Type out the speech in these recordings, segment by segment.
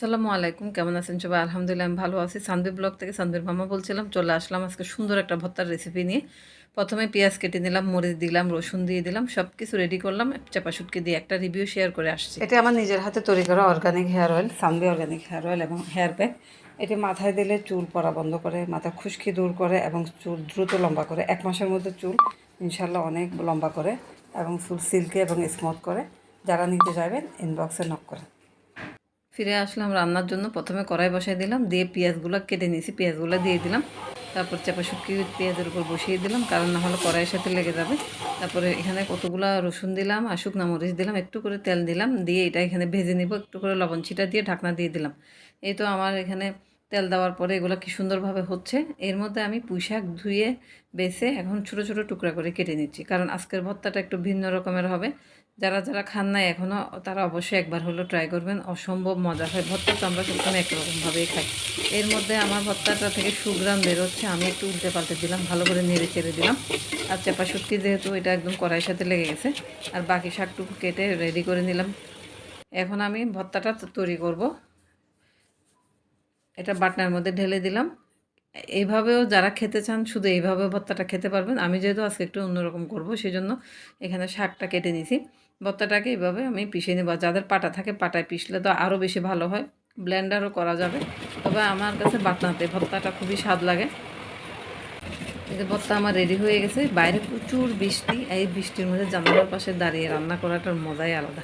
আসসালামু আলাইকুম। কেমন আছেন সবাই? আলহামদুলিল্লাহ আমি ভালো আছি। সানবি ব্লগ থেকে সানবির মামা বলছিলাম, চলে আসলাম আজকে সুন্দর একটা ভর্তার রেসিপি নিয়ে। প্রথমে পেঁয়াজ কেটে নিলাম, মরিচ দিলাম, রসুন দিয়ে দিলাম সব কিছু রেডি করলাম চাপা শুটকি দিয়ে একটা রিভিউ শেয়ার করে আসছি। এটা আমার নিজের হাতে তৈরি করা organic hair oil Sunbee organic hair oil এবং হেয়ার প্যাক এটি মাথায় দিলে চুল পড়া বন্ধ করে মাথা খুশকি দূর করে এবং চুল দ্রুত লম্বা করে। এক মাসের মধ্যে চুল ইনশাল্লাহ অনেক লম্বা করে এবং চুল সিল্কি এবং স্মুথ করে। যারা নিতে চাইবেন ইনবক্সে নক করে। ফিরে আসলাম রান্নার জন্য। প্রথমে কড়াই বসাই দিলাম, দিয়ে পেঁয়াজগুলো কেটে নিয়েছি। পেঁয়াজগুলো দিয়ে দিলাম, তারপর চাপা শুকিয়ে পেঁয়াজের উপর বসিয়ে দিলাম, কারণ না হলে কড়াইয়ের সাথে লেগে যাবে। তারপরে এখানে কতগুলো রসুন দিলাম আর শুকনো মরিচ দিলাম, একটু করে তেল দিলাম, দিয়ে এটা এখানে ভেজে নিব, একটু করে লবণ ছিটা দিয়ে ঢাকনা দিয়ে দিলাম। এই তো আমার এখানে তেল দেওয়ার পরে এগুলো কি সুন্দরভাবে হচ্ছে, এর মধ্যে আমি পুঁই শাক ধুয়ে বেছে এখন ছোটো ছোটো টুকরা করে কেটে নিচ্ছি। কারণ আজকের ভর্তাটা একটু ভিন্ন রকমের হবে। যারা যারা খান নাই এখনও তারা অবশ্যই একবার হলেও ট্রাই করবেন। অসম্ভব মজা হয়। ভর্তা তো আমরা সবসময় একরকমভাবেই খাই। এর মধ্যে আমার ভর্তাটা থেকে সুগ্রাম বেরোচ্ছে। আমি একটু উল্টে পাল্টে দিলাম, ভালো করে নেড়ে চেড়ে দিলাম। আর চাপা শুটকি যেহেতু এটা একদম কড়াইয়ের সাথে লেগে গেছে, আর বাকি শাকটুকু কেটে রেডি করে নিলাম। এখন আমি ভর্তাটা তৈরি করব। এটা বাটনার মধ্যে ঢেলে দিলাম। এইভাবেও যারা খেতে চান শুধু এইভাবে ভর্তাটা খেতে পারবেন। আমি যেহেতু আজকে একটু অন্যরকম করব সেই জন্য এখানে শাকটা কেটে নিছি ভর্তাটাকে এইভাবে আমি পিষে নেব। যাদের পাটা থাকে পাটায় পিষলে তো আরও বেশি ভালো হয়। ব্লেন্ডারও করা যাবে। তবে আমার কাছে বাটনাতে ভর্তাটা খুবই স্বাদ লাগে। যে ভর্তা আমার রেডি হয়ে গেছে। বাইরে প্রচুর বৃষ্টি, এই বৃষ্টির মধ্যে জানালার পাশে দাঁড়িয়ে রান্না করাটার মজাই আলাদা।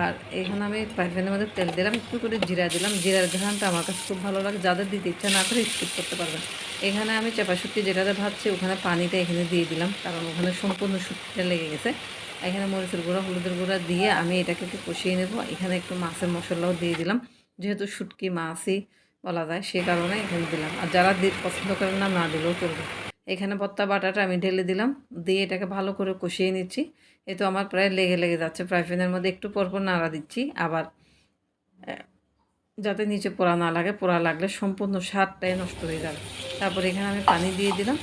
আর এখানে আমি ফ্রাই প্যানের মধ্যে তেল দিলাম, একটু করে জিরা দিলাম। জিরার ঘ্রানটা আমার কাছে খুব ভালো লাগে। যাদের দিতে ইচ্ছা না করে স্কিপ করতে পারবেন। এখানে আমি চাপা শুটকি যেটাতে ভাবছি ওখানে পানিটা এখানে দিয়ে দিলাম, কারণ ওখানে সম্পূর্ণ শুটকিটা লেগে গেছে। এখানে মরিচের গুঁড়া, হলুদের গুঁড়া দিয়ে আমি এটাকে একটু কষিয়ে নেব। এখানে একটু মাছের মশলাও দিয়ে দিলাম। যেহেতু শুটকি মাছই বলা যায়, সে কারণে এখানে দিলাম। আর যারা পছন্দ করেন না না দিলেও চলবে। এখানে ভর্তা বাটাটা আমি ঢেলে দিলাম। দিয়ে এটাকে ভালো করে কষিয়ে নিচ্ছি। এ তো আমার প্রায় লেগে লেগে যাচ্ছে। ফ্রাই প্যানের মধ্যে একটু পরপর নাড়া দিচ্ছি। আবার যাতে নিচে পোড়া না লাগে, পোড়া লাগলে সম্পূর্ণ স্বাদটাই নষ্ট হয়ে যাবে। তারপর এখানে আমি পানি দিয়ে দিলাম।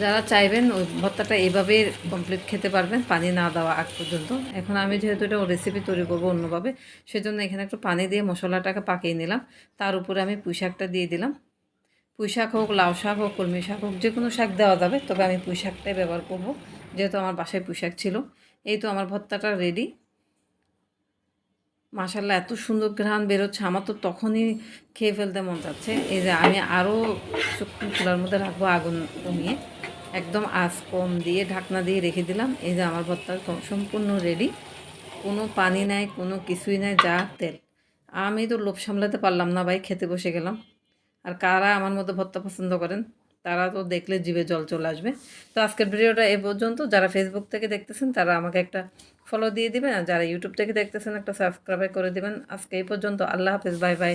যারা চাইবেন, ওই ভর্তাটা এইভাবে কমপ্লিট খেতে পারবেন, পানি না দেওয়া আগ পর্যন্ত। এখন আমি যেহেতু এটা রেসিপি তৈরি করব অন্যভাবে, সেজন্য এখানে একটু পানি দিয়ে মশলাটাকে পাকিয়ে নিলাম। তার উপরে আমি পুঁই শাকটা দিয়ে দিলাম। পুঁই শাক হোক, লাউ শাক হোক, কলমি শাক হোক, যে কোনো শাক দেওয়া যাবে, তবে আমি পুঁই শাকটাই ব্যবহার করব। যেহেতু আমার বাসায় পুঁই শাক ছিল, এই তো আমার ভর্তাটা রেডি মাসাল্লাহ এত সুন্দর ঘ্রাণ বেরোচ্ছে, আমার তো তখনই খেয়ে ফেলতে মন যাচ্ছে। এই যে আমি আরও শুকনো চুলার মধ্যে রাখব আগুন কমিয়ে। একদম আঁচ কম দিয়ে, ঢাকনা দিয়ে রেখে দিলাম। এই যে আমার ভর্তা সম্পূর্ণ রেডি কোনো পানি নাই, কোনো কিছুই নাই, যা তেল। আমি তো লোভ সামলাতে পারলাম না ভাই, খেতে বসে গেলাম। আর কারা আমার মতো ভর্তা পছন্দ করেন, তারা তো দেখলে জীবে জল চলে আসবে। তো আজকের ভিডিওটা এ পর্যন্ত। যারা ফেসবুক থেকে দেখতেছেন, তারা আমাকে একটা ফলো দিয়ে দিবেন। আর যারা ইউটিউব থেকে দেখতেছেন, একটা সাবস্ক্রাইব করে দিবেন। আজকে এই পর্যন্ত। আল্লাহ হাফেজ। Bye bye